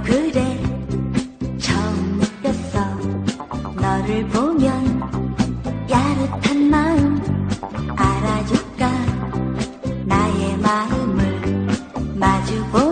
그래. 처음 느꼈어. 너를 보면 야릇한 마음 알아줄까? 나의 마음을 마주보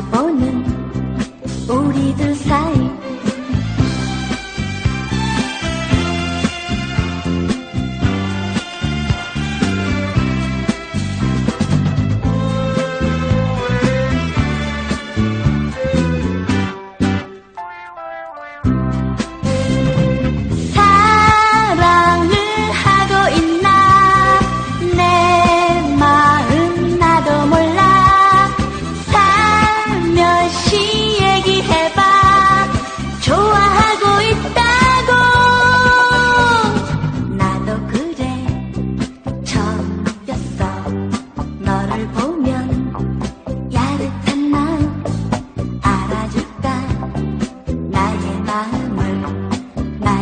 마주보는 우리들 사이.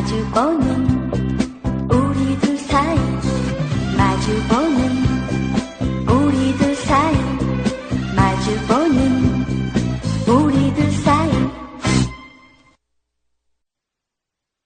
就光你。